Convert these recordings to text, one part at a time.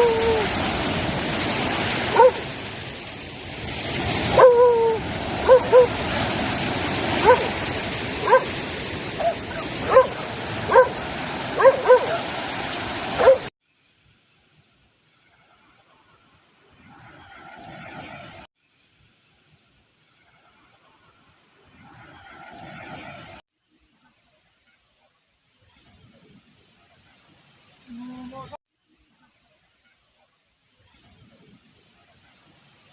もうまだ。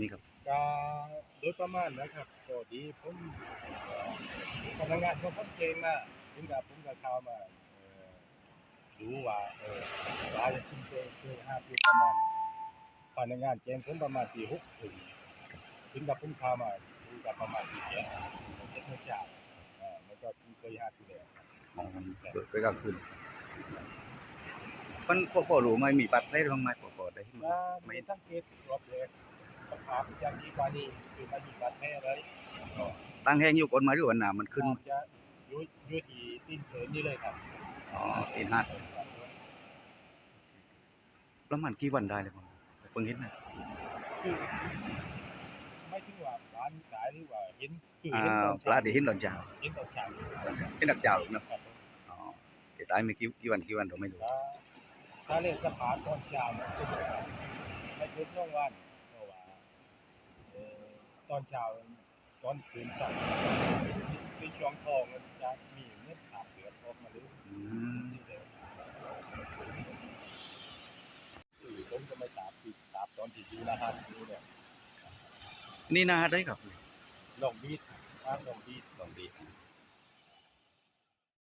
นี่ครับก็โดยประมาณนะครับก็ดีผมเอ่อพนักงานของผมเก่งนะถึงกับผมกับเขามารู้ว่าเออว่าจะขึ้นเจเจห้าปีประมาณพนักงานเก่งผมประมาณปีหกถึงถึงกับผมเข้ามาถึงกับประมาณปีเจ็ดเจ็ดไม่จ่ายเออมันก็เคยห้าปีแล้วอ๋อเปิดไปกลางคืนมันพอพอรู้ไหมมีปัดได้บ้างไมพอพอได้ไหมไม่สังเกตรอบแรก สภาพอย่างที่ว่านี่คือมันมีบาดแผลอะไรก็ตั้งแห้งอยู่ก่อนมาหรือว่าหนามันขึ้นอาจจะยุยยุยที่ตีนเขินนี่เลยครับอ๋อตีนหัดแล้วมันกี่วันได้เลยมั้งเพิ่งเห็นนะคือไม่ถึงว่าร้านขายหรือว่าเห็นคืออ่าเห็นตอนปลาเช้าที่เห็นตอนเช้าเห็นตอนเช้าเห็นตอนเช้าเนอะครับผมอ๋อแต่ตายไม่กี่กี่วันกี่วันเราไม่รู้ถ้าถ้าเล่นสะพานตอนเช้าเนี่ยจะไม่ถึงช่วงวันเพราะว่าเอ่อ ตอนเช้าตอนคืนสั่งคือช่องทองมันจะมีเม็ดขาดเลือดออกมาเลยอืมผมจะไม่ตาบปิดตาบตอนที่ดูนะฮะนี่เนี่ยนี่นาได้ครับลองบีดนะลองบีดลองบีด